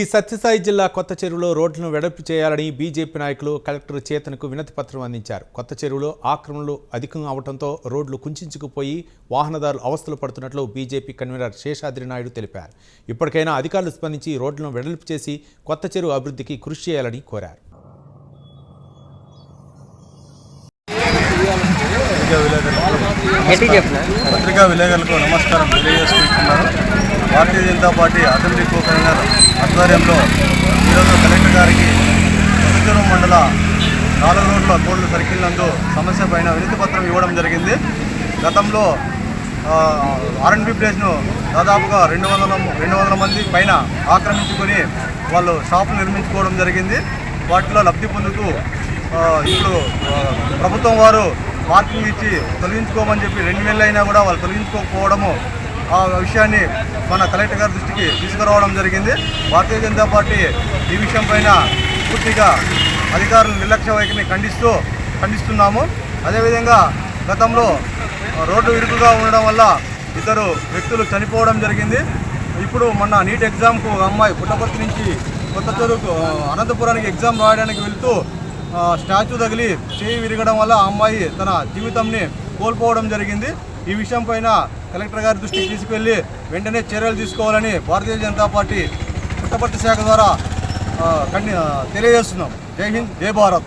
ఈ సత్యసాయి జిల్లా కొత్త చెరువులో రోడ్లను వెడల్పు చేయాలని బీజేపీ నాయకులు కలెక్టర్ చేతనకు వినతి పత్రం అందించారు. కొత్త చెరువులో ఆక్రమణలు అధికంగా అవడంతో రోడ్లు కుంచుకుపోయి వాహనదారులు అవస్థలు పడుతున్నట్లు బీజేపీ కన్వీనర్ శేషాద్రి నాయుడు తెలిపారు. ఇప్పటికైనా అధికారులు స్పందించి రోడ్లను వెడల్పు చేసి కొత్త చెరువు అభివృద్ధికి కృషి చేయాలని కోరారు. పత్రికా విలేకరులకు నమస్కారం Bharatiya Janata party assembly co convener ఆధ్వర్యంలో ఈరోజు కలెక్టర్ గారికి కొత్తచెరు మండల నాలుగు రోడ్ల కోడ్ల సర్కిల్ నందు సమస్య పైన వినతి పత్రం ఇవ్వడం జరిగింది. గతంలో ఆర్ఎన్బి ప్లేస్ను దాదాపుగా రెండు వందల రెండు వందల మంది పైన ఆక్రమించుకొని వాళ్ళు షాపులు నిర్మించుకోవడం జరిగింది. వాటిలో లబ్ధి పొందుతూ ఇప్పుడు ప్రభుత్వం వారు పార్కింగ్ ఇచ్చి తొలగించుకోమని చెప్పి రెండు నెలలు అయినా కూడా వాళ్ళు తొలగించుకోకపోవడము ఆ విషయాన్ని మన కలెక్టర్ గారి దృష్టికి తీసుకురావడం జరిగింది. భారతీయ జనతా పార్టీ ఈ విషయం పైన పూర్తిగా అధికారుల నిర్లక్ష్య వైఖరిని ఖండిస్తూ ఖండిస్తున్నాము. అదేవిధంగా గతంలో రోడ్డు ఇరుకుగా ఉండడం వల్ల ఇద్దరు వ్యక్తులు చనిపోవడం జరిగింది. ఇప్పుడు మొన్న నీట్ ఎగ్జామ్కు ఒక అమ్మాయి పుట్టపర్తి నుంచి కొత్త చెరువుకు అనంతపురానికి ఎగ్జామ్ రాయడానికి వెళ్తూ స్టాచ్యూ తగిలి చేయి విరగడం వల్ల ఆ అమ్మాయి తన జీవితంని కోల్పోవడం జరిగింది. ఈ విషయం పైన కలెక్టర్ గారి దృష్టికి తీసుకెళ్ళి వెంటనే చర్యలు తీసుకోవాలని భారతీయ జనతా పార్టీ పుట్టపర్తి శాఖ ద్వారా తెలియజేస్తున్నాం. జై హింద్ జై భారత్.